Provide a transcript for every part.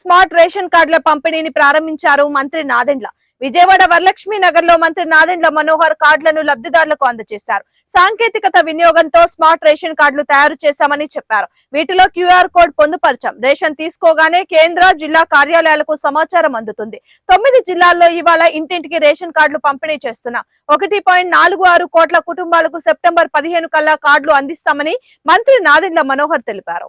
Smart ration కార్డుల పంపిణీని ప్రారంభించారు మంత్రి నాదెండ్ల. విజయవాడ వరలక్ష్మి నగర్లో మంత్రి నాదెండ్ల మనోహర్ కార్డులను లబ్ధిదారులకు అందజేశారు. సాంకేతికత వినియోగంతో స్మార్ట్ రేషన్ కార్డులు తయారు చేశామని చెప్పారు. వీటిలో క్యూఆర్ కోడ్ పొందుపరచాం. రేషన్ తీసుకోగానే కేంద్ర జిల్లా కార్యాలయాలకు సమాచారం అందుతుంది. తొమ్మిది జిల్లాల్లో ఇవాళ ఇంటింటికి రేషన్ కార్డులు పంపిణీ చేస్తున్నాం. ఒకటి పాయింట్ నాలుగు ఆరు కోట్ల కుటుంబాలకు సెప్టెంబర్ పదిహేను కల్లా కార్డులు అందిస్తామని మంత్రి నాదెండ్ల మనోహర్ తెలిపారు.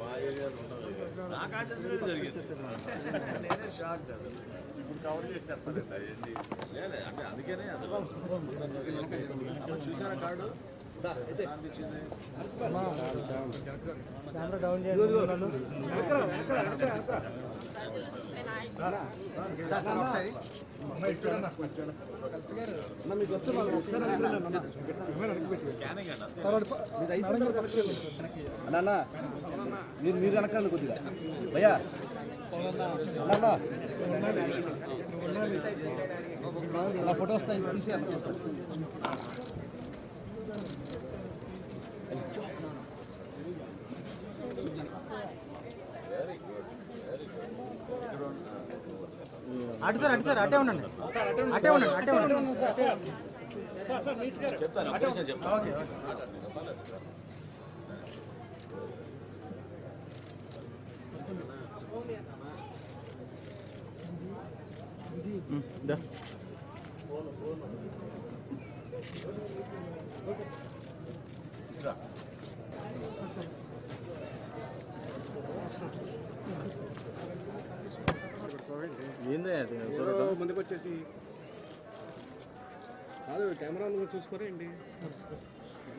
మా ఏరియాలో ఉండదు నాకు ఆశ్చర్యం జరిగింది. నేనే షాక్ కదా ఇప్పుడు కవర్ చేసి చెప్పండి అవన్నీ అంటే అందుకనే అసలు. చూసారా కార్డు? అన్న మీరు మీరు వెనకండి కొద్దిగా. భయ్యా. నా ఫోటో వస్తాయి. తీసి అటు సార్ అటు సార్ అటే ఉండండి. అటే ఉండండి అటే ఉండండి. చెప్తాను నిమిషం ముందుకు వచ్చేసి కాదు కెమెరా నువ్వు చూసుకోరా ఏంటి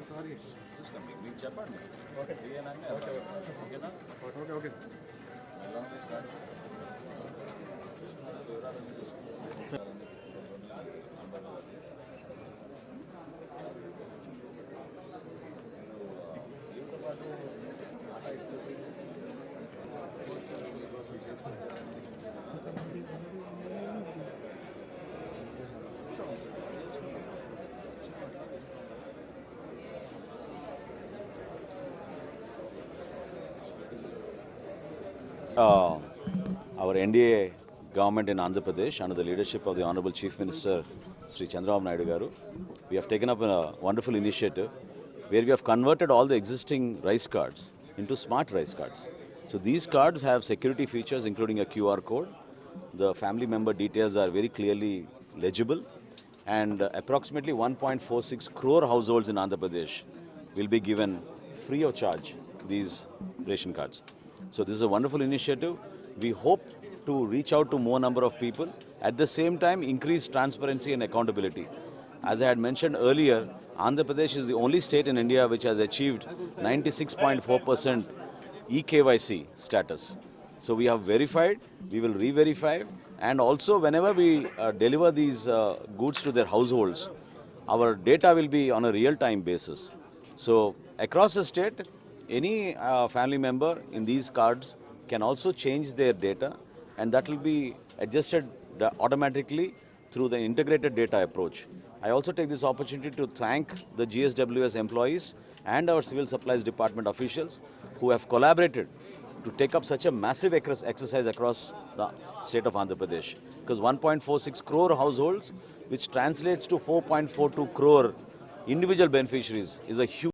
సారీ? చూసుకోండి మీకు- చెప్పండి. ఓకేనా ఓకేనా? Okay okay. Uh, our NDA government in Andhra Pradesh, under the leadership of the Honorable Chief Minister Sri Chandrababu Naidu Garu, we have taken up a wonderful initiative where we have converted all the existing rice cards into smart rice cards. So these cards have security features including a QR code. The family member details are very clearly legible and approximately 1.46 crore households in Andhra Pradesh will be given free of charge these ration cards. So this is a wonderful initiative. We hope to reach out to more number of people. At the same time, increase transparency and accountability. As I had mentioned earlier, Andhra Pradesh is the only state in India which has achieved 96.4% eKYC status. So we have verified, we will re-verify, and also whenever we uh, deliver these uh, goods to their households, our data will be on a real-time basis. So across the state, any uh, family member in these cards can also change their data, and that will be adjusted automatically through the integrated data approach. I also take this opportunity to thank the GSWS employees and our civil supplies department officials who have collaborated to take up such a massive exer- exercise across the state of Andhra Pradesh. Because 1.46 crore households, which translates to 4.42 crore individual beneficiaries, is a huge